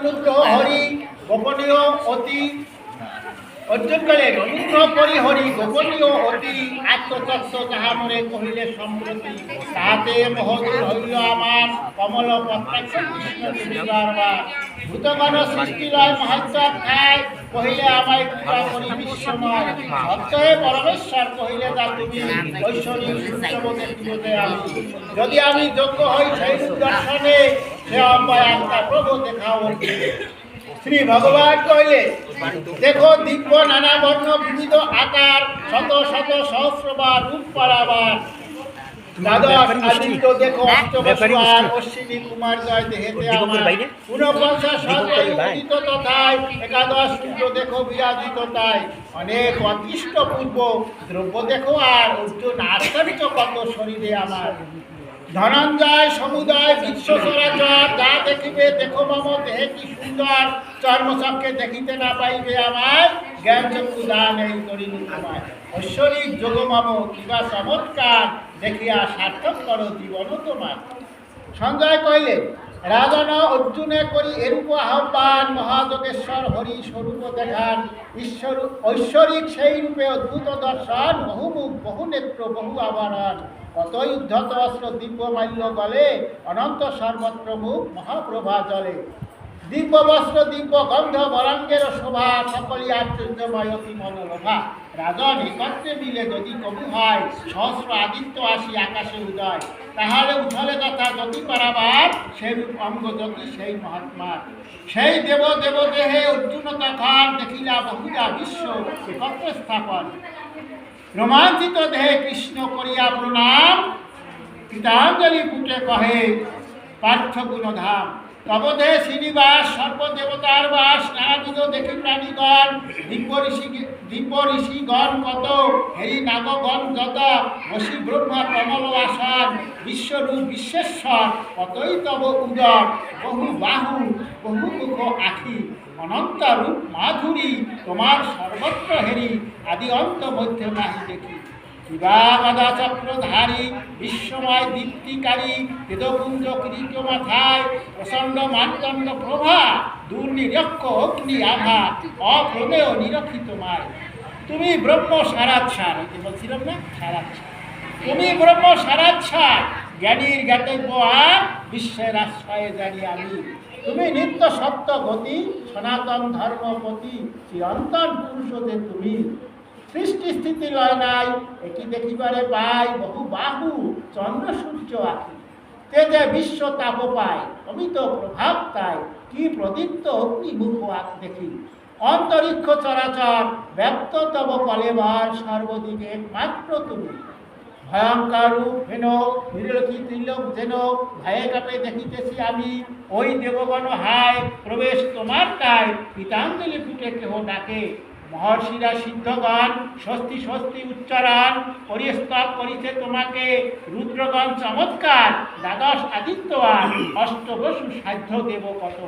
অনুগ্রহ হরি গোপনীয় অতি অর্জুন কালের অনুগ্রহ করি হরি গোপনীয় অতি আত্মতত্ত্ব তাহা মনে কহিলে সম্প্রতি তাহাতে মহদূর হইল আমার কমল পত্রাক্ষ কৃষ্ণ ভূতগণ সৃষ্টি লয় মহাত্ম খায় কহিলে আমায় কৃপা করি বিশ্বময়। সত্যে পরমেশ্বর কহিলে তা তুমি আমি। যদি আমি যোগ্য হই সেই দর্শনে সে অম্বয় আত্মা প্রভু দেখাও শ্রী ভগবান কহিলে দেখো দিব্য নানা বর্ণ বিবিধ আকার শত শত সহস্রবার রূপ পারাবার দেখো অশ্বিনী কুমার জয় দেহেতে একাদশ সূর্য দেখো বিরাজিত তাই। অনেক অদৃষ্ট পূর্ব দ্রব্য দেখো আর অর্জুন আশ্চর্য কত শরীরে আমার। ধনঞ্জয় সমুদয় বিশ্ব চরাচর যা দেখিবে দেখো মম দেহে কি সুন্দর। চর্মচক্ষে দেখিতে না পাইবে আমায়, জ্ঞান চক্ষু দান এই করিনি তোমায়। ঐশ্বরিক যোগমম কিবা চমৎকার, দেখিয়া সার্থক করো জীবন তোমার। সঞ্জয় কহিলে, রাজন, অর্জুনে করি এরূপ আহ্বান, মহাযোগেশ্বর হরি স্বরূপ দেখান। ঈশ্বর, ঐশ্বরিক সেই রূপে অদ্ভুত দর্শন, বহুমুখ, বহু নেত্র, বহু আবরণ। কতই উদ্ধত অস্ত্র দিব্য মাল্য গলে, অনন্ত সর্বত্র মুখ মহাপ্রভা জলে দিব্য বস্ত্র দিব্য গন্ধ বরাঙ্গের শোভা, সকলই আশ্চর্যময় অতি মনোলোভা রাজন একত্রে মিলে যদি কবু হয়, সহস্র আদিত্য আসি আকাশে উদয়। তাহলে উঠলে কথা জ্যোতি পারাবার সেই অঙ্গ জ্যোতি সেই মহাত্মা সেই দেব দেব দেহে অর্জুন তখন দেখিলা বহুলা বিশ্ব একত্রে স্থাপন। রোমাঞ্চিত দেহে কৃষ্ণ করিয়া প্রণাম। গীতাঞ্জলি ফুটে কহে, পার্থ গুণধাম। তবদে শ্রীনিবাস, সর্বদেবতার বাস নানাবিধ দেখি প্রাণীগণ। দিব্য ঋষি, দিব্য ঋষিগণ কত? হেরি নাগগণ যত? বসি ব্রহ্মা কমল আসন বিশ্বরূপ বিশ্বেশ্বর, কতই তব উদর? বহু বাহু, বহু মুখ আখি, অনন্ত রূপ মাধুরী, তোমার সর্বত্র হেরি, আদি অন্ত মধ্য নাহি দেখি। চক্রধারী বিশ্বময় দীপ্তিকারী বেদপুঞ্জ কিরিট মাথায়, প্রচণ্ড মার্তণ্ড প্রভা, দুর্নিরক্ষ অগ্নি আভা অপ্রমেয় নিরক্ষিত মায়। তুমি ব্রহ্ম সারাচ্ছার ওই বলছিলাম না, সারাচ্ছার। তুমি ব্রহ্ম সারাচ্ছার, জ্ঞানীর জ্ঞাতব্য আর বিশ্বের আশ্রয়ে জানি আমি। তুমি নিত্য সত্য গতি, সনাতন ধর্মপতি, চিরন্তন পুরুষদের তুমি। সৃষ্টি স্থিতি লয় নাই একই দেখিবারে পাই বহু বাহু চন্দ্র, সূর্য, আখি। তেজে বিশ্ব তাপ পায়, অমিত প্রভাব তাই, কি প্রদীপ্ত অগ্নিমুখ আখ দেখি। অন্তরিক্ষ চরাচর ব্যক্ত তব কলেবার সর্বদিকে মাত্র তুমি। ভয়ঙ্কর হেন ত্রিলোক যেন, ভয়ে কাপে দেখিতেছি আমি। ওই দেবগণ হায়, প্রবেশ তোমার তাই পিতাঞ্জলি ফুটে কেহ ডাকে। মহর্ষিরা সিদ্ধগণ, স্বস্তি স্বস্তি উচ্চারণ পরিস্তব করিছে তোমাকে। রুদ্রগণ চমৎকার, দ্বাদশ আদিত্যবান, অষ্টবসু সাধ্য দেব কত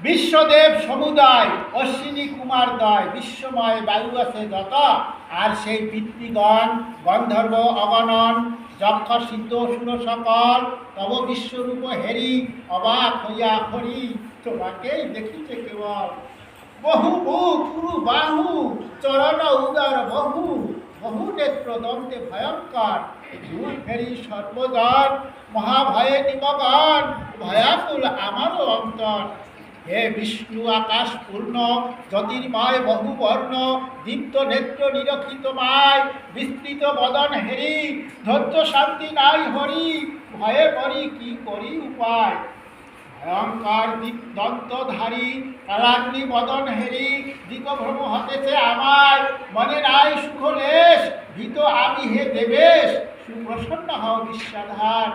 বিশ্বদেব সমুদায়, অশ্বিনী কুমার দয়, বিশ্বময় বায়ু আছে যত, আর সেই পিতৃগণ, গন্ধর্ব অগণন যক্ষ সিদ্ধ সুর সকল, তব বিশ্বরূপ হেরি, অবাক হইয়া হরি, তোমাকেই দেখিছে কেবল। বহু মুখ বাহু, চরণ উদর বহু বহু নেত্র দন্তে ভয়ঙ্কর। দূর ফেরি সর্বজন মহাভয়ে নিমগণ ভয়াকুল আমারও অন্তর। হে বিষ্ণু আকাশ পূর্ণ, জ্যোতির্ময় বহু বর্ণ দীপ্ত নেত্র নিরক্ষিত মায়, বিস্তৃত বদন হেরি, ধৈর্য শান্তি নাই হরি, ভয়ে পরি কি করি উপায়? দিক দন্তধারী কালাগ্নি বদন হেরি দিক ভ্রম হতেছে আমায়। মনে নাই সুখলেশ, ভীত আমি হে দেবেশ। সুপ্রসন্ন হও বিশ্বাধার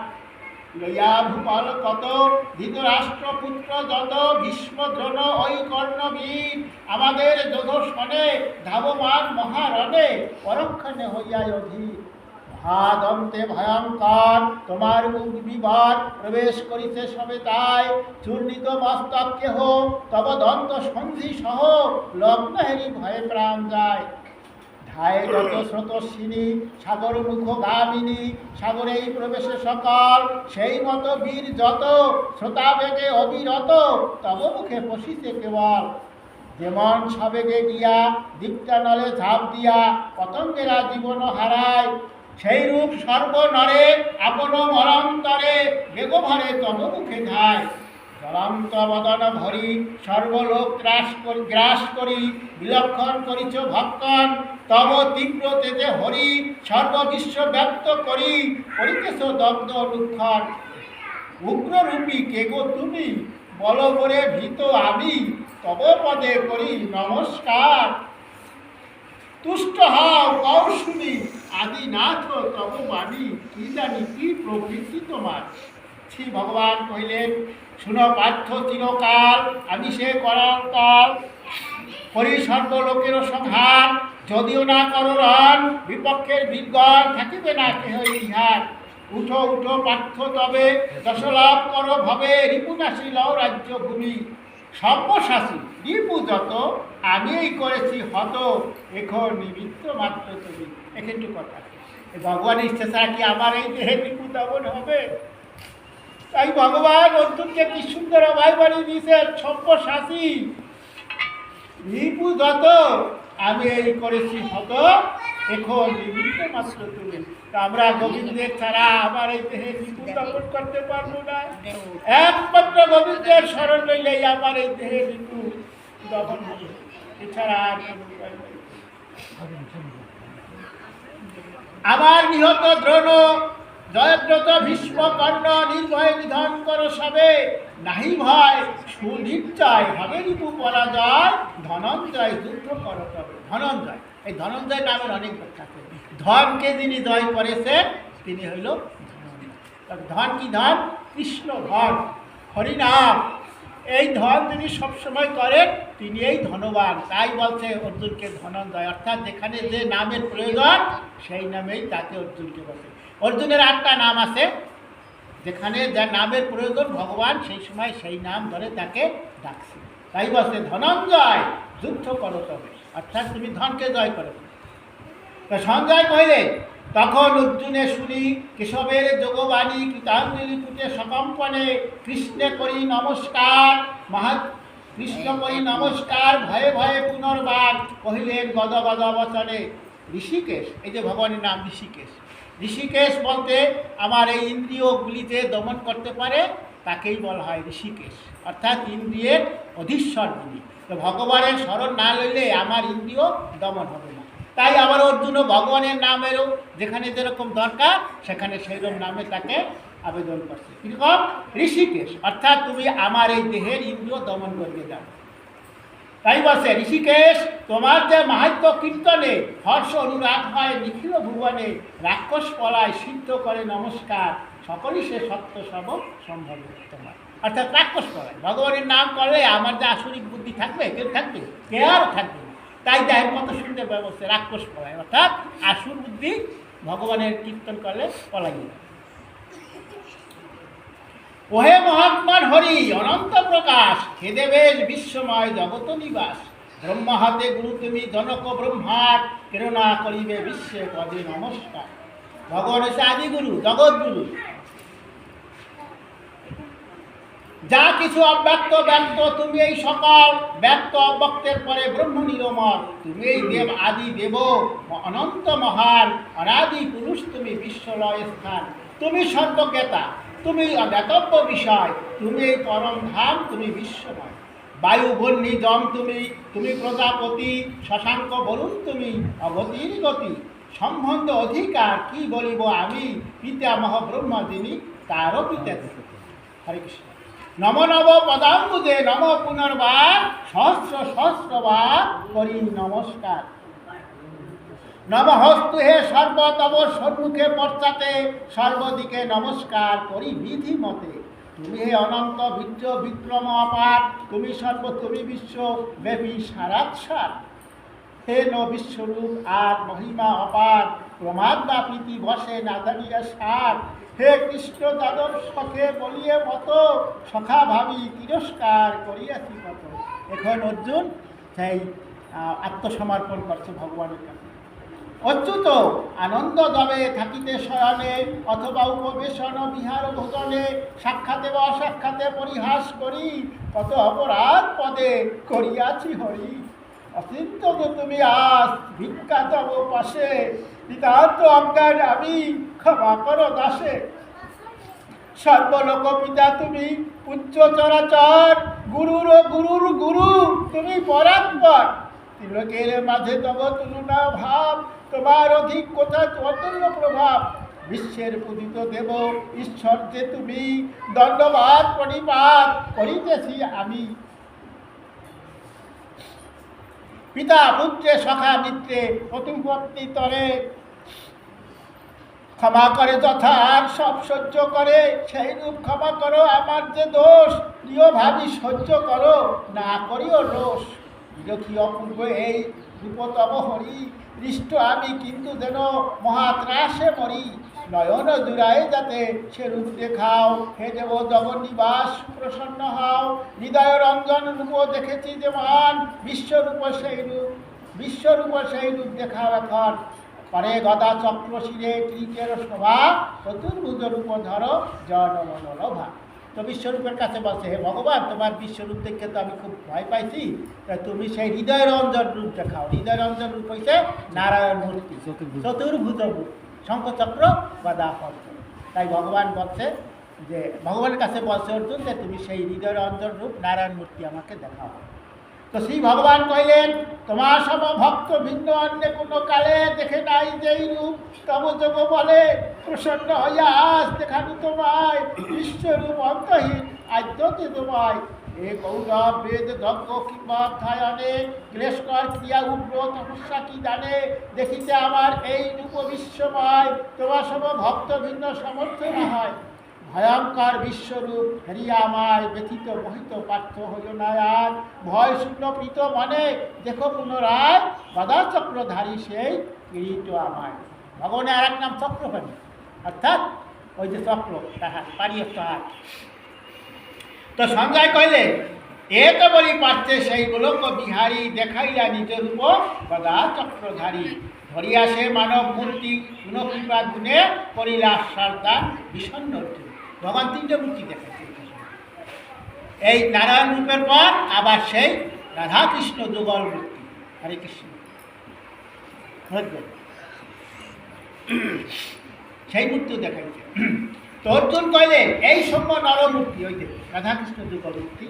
লইয়া ভূপাল কত ধৃতরাষ্ট্রপুত্র যত ভীষ্ম দ্রোণ ওই কর্ণবীর। আমাদের যোধ শনে ধাবমান মহারণে, পরক্ষণে হইয়া অধীর। মহাদন্তে ভয়ঙ্কর। তোমার মুখ বিবাদ প্রবেশ করিতে সবে তাই। চূর্ণিত মস্তক কেহ, তব দন্ত সন্ধি সহ লগ্ন হেরি ভয়ে প্রাণ যায়। হায় যত স্রোতস্বিনী, সাগর মুখ গামিনী, সাগরেই প্রবেশে সকল। সেই মতো বীর যত শ্রোতাবেগে অবিরত, তব মুখে বসিতে কেবল। যেমন সবেগে গিয়া দীপ্তা নলে ঝাঁপ দিয়া, পতঙ্গেরা জীবন হারায় সেই রূপ সর্বনরে আপন মরন্তরে বেগভরে তব মুখে ধায় জ্বলন্ত বদন ভরি সর্বলোক গ্রাস করি গ্রাস করি, বিলক্ষণ করিছ ভক্তন, তব তীব্র তেজে হরি, সর্ববিশ্ব ব্যক্ত করি, করিতেছ দগ্ধ লুক্ষণ উগ্ররূপী কে গো তুমি? বলে ভীত আমি, তব পদে করি নমস্কার। তুষ্ট হও কও শুনি। আদিনাথ, তব বাণী, কি জানি কি প্রবৃত্তি তোমার? শ্রী ভগবান কহিলেন, শুনো পার্থ চিরকাল, আমি সে করার কাল করি সর্বলোকের সংহার, যদিও না করো রণ, বিপক্ষের বিজ্ঞান থাকিবে না কেহ ইহার। উঠো উঠো পার্থ তবে দশলাভ করো ভবে রিপুনাশী লও রাজ্য ভূমি। সর্বশাসী যত আমি এই করেছি হত, এখন নিমিত্ত মাত্র তুমি। এখানটু কথা। এই ভগবানের ইচ্ছা ছাড়া কি আমার এই দেহে দমন হবে? তাই ভগবান অর্জুনকে কি সুন্দর অভয় বাড়ি দিয়েছেন রিপু যত আমি এই করেছি হত, এখন নিমিত্ত মাত্র তুমি। আমরা গোবিন্দের ছাড়া আমার এই দেহে রিপু দমন করতে পারব না। একমাত্র গোবিন্দের স্মরণ লইলেই আমার এই দেহে দমন হবে। এছাড়া আর। আমার নিহত দ্রোণ, জয়ব্রত ভীষ্ম কর্ণ নির্ভয় নিধন করো সবে। নাহি ভয়, সুনিশ্চয় হবে রিপু পরাজয়, ধনঞ্জয় যুদ্ধ করো তবে। ধনঞ্জয়, এই ধনঞ্জয় নামের অনেক ব্যাখ্যা আছে। ধনকে যিনি জয় করেছেন, তিনি হইল ধন। কি ধন? কৃষ্ণ ধন, হরিনাম। এই ধন তিনি সবসময় করেন, তিনি এই ধনবান। তাই বলছে অর্জুনকে ধনঞ্জয়। অর্থাৎ যেখানে যে নামের প্রয়োজন, সেই নামেই তাকে অর্জুনকে বলে। অর্জুনের আটটা নাম আছে। যেখানে যার নামের প্রয়োজন, ভগবান সেই সময় সেই নাম ধরে তাকে ডাকছে। তাই বলছে, ধনঞ্জয়, যুদ্ধ করো তবে। অর্থাৎ তুমি ধনকে জয় করো। তা সঞ্জয় কহিলেন, তখন অর্জুনে শুনি কেশবের যোগবাণী কৃতাঞ্জলি পুটে সকম্পনে, কৃষ্ণে করি নমস্কার, মহা কৃষ্ণ করি নমস্কার, ভয়ে ভয়ে পুনর্বার কহিলেন গদ গদ বচনে, ঋষিকেশ, এই যে ভগবানের নাম ঋষিকেশ ঋষিকেশ বলতে আমার এই ইন্দ্রিয়গুলিতে দমন করতে পারে, তাকেই বলা হয় ঋষিকেশ, অর্থাৎ ইন্দ্রিয়ের অধীশ্বর যিনি। তো ভগবানের স্মরণ না লইলে আমার ইন্দ্রিয় দমন হবে না। তাই আবার অর্জুনও ভগবানের নামেরও যেখানে যেরকম দরকার, সেখানে সেইরকম নামে তাকে আবেদন করছে। কীরকম? ঋষিকেশ। অর্থাৎ তুমি আমার এই দেহের ইন্দ্রিয় দমন করবে যাও তাই বলছে, ঋষিকেশ, তোমার যে মাহাত্য কীর্তনে হর্ষ অনুরাগ হয়, নিখিল ভুবনে রাক্ষস পলায় সিদ্ধ করে নমস্কার, সকলই সে সত্য সব সম্ভব তোমার। অর্থাৎ রাক্ষস পলায়। ভগবানের নাম করলে আমার যে আসরিক বুদ্ধি থাকবে? কেউ থাকবে? কে আর থাকবে তাই দেখেন কত সুন্দর ব্যবস্থা রাক্ষস পলায়। অর্থাৎ আসুর বুদ্ধি ভগবানের কীর্তন করলে পলাই ওহে মহাত্মার হরি, অনন্ত প্রকাশ, খেদে বেশ বিশ্বময় জগত নিবাস। ব্রহ্মা হাতে গুরু, তুমি জনক ব্রহ্মার, প্রেরণা করিবে বিশ্বে পদে নমস্কার। ভগবান হচ্ছে আদিগুরু, জগৎগুরু। যা কিছু অব্যক্ত ব্যক্ত, তুমি এই সকল ব্যক্ত অব্যক্তের পরে ব্রহ্ম নিরমর তুমি এই দেব আদি দেব অনন্ত মহান, অনাদি পুরুষ, তুমি বিশ্বলয় স্থান। তুমি সর্বজ্ঞতা, তুমি অজ্ঞাতব্য বিষয়, তুমি এই পরম ধাম, তুমি বিশ্বময়। বায়ু বন্যী জম তুমি তুমি প্রজাপতি, শশাঙ্ক বলুন তুমি, অগতির গতি। সম্বন্ধ অধিকার কি বলিব আমি পিতামহ ব্রহ্ম যিনি, তারও পিতা হরে কৃষ্ণ। নম নব পদাম্বুজে নম পুনর্বার সহস্র সহস্রবার করি নমস্কার। নমহস্তু হে সর্বতব সম্মুখে পশ্চাতে সর্বদিকে নমস্কার করি বিধি মতে তুমি হে অনন্ত বিদ্য বিক্রম অপার, তুমি সর্ব, তুমি বিশ্ব ব্যাপী সারাৎসার হে ন বিশ্বরূপ আর মহিমা অপার, প্রমাদ বা প্রীতি বসে না জানিয়া সার। হে কৃষ্ণ যাদব সখে বলিয়ে মত, সখা ভাবি তিরস্কার করিয়াছি কত এখন অর্জুন সেই আত্মসমর্পণ করছে ভগবানের কাছে। অচ্যুত আনন্দ দবে থাকিতে শয়নে, অথবা উপবেশন বিহার ভোজনে, সাক্ষাতে বা অসাক্ষাতে পরিহাস করি, কত অপরাধ পদে করিয়াছি হরি। অচিন্ত তুমি আস ভিক্ষা তব পাশে, নিতান্ত অজ্ঞান আমি ক্ষমা করো দাসে। সর্বলোক পিতা তুমি উচ্চ চরাচর, গুরুর গুরুর গুরু, তুমি পরাৎপর তিলকের মাঝে তব তুলনা ভাব, তোমার অধিক কোথা অতুল্য প্রভাব। বিশ্বের পূজিত দেব, ঈশ্বর যে তুমি দণ্ডবাদ প্রণিপাত করিতেছি আমি। পিতা, পুত্রে, সখা, মিত্রে পতিপত্নী তরে। ক্ষমা করে যথা, আর সব সহ্য করে সেই রূপ ক্ষমা করো, আমার যে দোষ প্রিয় ভাবি সহ্য করো, না করিও দোষ বিরোধী অপূর্ব এই রূপতম হরি, হৃষ্ট আমি কিন্তু যেন মহাত্রাসে মরি। নয়ন জুড়ায় যাতে সে রূপ দেখাও, হে দেব জগন্নিবাস, প্রসন্ন হও। হৃদয় রঞ্জন রূপ দেখেছি যে মান, বিশ্বরূপ সেই রূপ বিশ্বরূপ সেই রূপ দেখাও এখন। পরে গদা চক্র শিরে ক্রিকের শোভা চতুর্ভুজ রূপ ধর জনমনোলভা তো বিশ্বরূপের কাছে বলছে হে ভগবান তোমার বিশ্বরূপ দেখে তো আমি খুব ভয় পাইছি। তা তুমি সেই হৃদয় রঞ্জন রূপ দেখাও। হৃদয় রঞ্জন রূপ হয়েছে নারায়ণ মূর্তি চতুর্ভুজ। শঙ্খচক্র গদা পদ্ম তাই ভগবান বলছে যে ভগবানের কাছে বলছে অর্জুন যে তুমি সেই হৃদয় রঞ্জন রূপ নারায়ণ মূর্তি আমাকে দেখাও। তো শ্রী ভগবান কহিলেন, তোমার সম ভক্ত ভিন্ন অন্য কোনো কালে দেখে নাই যেই রূপ তব যোগ বলে। প্রসন্ন হইয়া আজ দেখানো তোমায়, বিশ্বরূপ অন্তহীন আদ্যতে তোমায়। এ গৌরব, বেদ যজ্ঞ কিংবা অধ্যায়নে ক্লেশকর ক্রিয়া উগ্র তপস্যা কি জানে? দেখিতে আমার এই রূপ বিশ্বময়। তোমার সম ভক্ত ভিন্ন সমর্থ না হয় ভয়ঙ্কর বিশ্বরূপ হেরিয়া আমায় ব্যথিত, মোহিত, পার্থ হইল না আর। ভয় শূন্য প্রীত মনে, দেখো পুনরায় চক্রধারী সেই কিরিট আমায়। ভগবানের আর এক নাম চক্রপাণী অর্থাৎ ওই যে চক্র তাহার পারিয় তাহার তো সঞ্জয় কইলে এ তো বলি পাচ্ছে সেই গোলক বিহারী দেখাইলা নিজ রূপ গদা চক্রধারী ধরিয়া সে মানব মূর্তি গুণকৃপা গুণে করিলা সর্দার বিষণ্ণ। ভগবান তিনটে মূর্তি দেখাচ্ছে এই নারায়ণ রূপের পর আবার সেই রাধাকৃষ্ণ যুগল মূর্তি, হরে কৃষ্ণ। সেই মূর্তিও দেখাইছে তো অর্জুন কইলেন, এই সৌম্য নরমূর্তি, ওই যে রাধাকৃষ্ণ যুগল মূর্তি।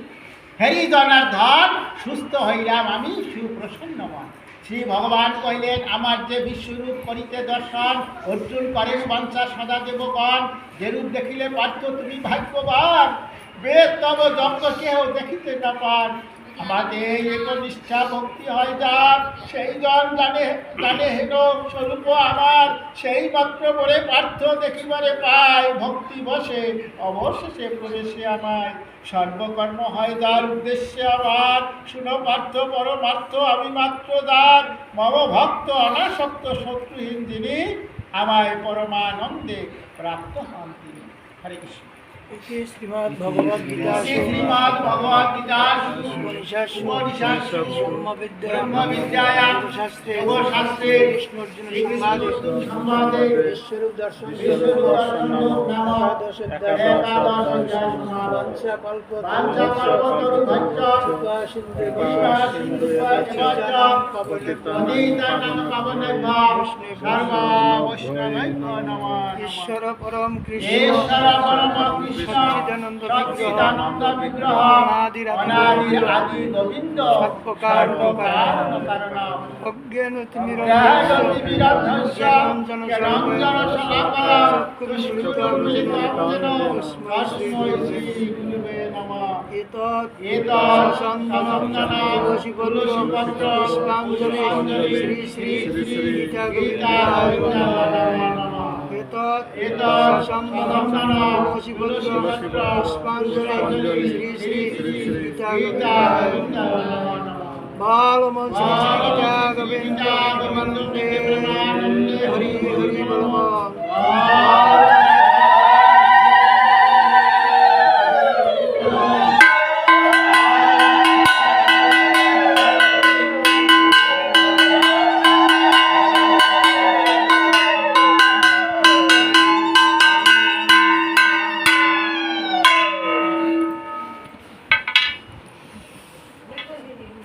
হেরি জনার্ধন সুস্থ হইলাম আমি সুপ্রসন্নমন শ্রী ভগবান কহিলেন, আমার যে বিশ্বরূপ করিতে দর্শন, অর্জুন করেন বঞ্চা সদা দেবগণ যে রূপ দেখিলে পার্থ তুমি ভাগ্যবান। বেদ তব যজ্ঞ কেহ দেখিতে না পান। আমাদের একনিষ্ঠা ভক্তি হয় যার, সেই জন জানে জানে হেন স্বরূপ আমার। সেই মাত্র বলে পার্থ দেখিবারে পায়, ভক্তি বসে, অবশেষে প্রবেশে আমায়। সর্বকর্ম হয় যার উদ্দেশ্যে আমার। শুনো পার্থ পরমার্থ, আমি মাত্র যার। মম ভক্ত, অনাসক্ত শত্রুহীন যিনি, আমায় পরমানন্দে প্রাপ্ত হন তিনি। হরে কৃষ্ণ। শ্রীমদ্ ভগবদ গীতা উপনিষৎ উপনিষৎ ব্রহ্মবিদ্যা ব্রহ্মবিদ্যায়াম শাস্ত্রে যোগশাস্ত্রে কৃষ্ণর্জুন শ্রীকৃষ্ণ সংবাদে সংবাদে বিশ্বরূপ দর্শন বিশ্বরূপ দর্শন নাম একাদশ অধ্যায় একাদশ অধ্যায় সমাপন। বাঞ্ছা কল্প বাঞ্ছাকল্পতরুভ্যশ্চ কৃপা সিন্ধু কৃপা সিন্ধুভ্যশ্চ পতিতানাং পাবনেভ্যঃ সর্বা বৈষ্ণবেভ্যো নমো নমঃ। ঈশ্বর পরম কৃষ্ণ ঈশ্বর পরম কৃষ্ণ সচ্চিদানন্দ সচ্চিদানন্দ বিগ্রহ অনাদির আদি গোবিন্দ, সর্বকারণ কারণ অজ্ঞান রঞ্জন শ্রী শ্রী শ্রী গীতা সন্দনা তুলসীপত্র পুষ্পাঞ্জলি শ্রী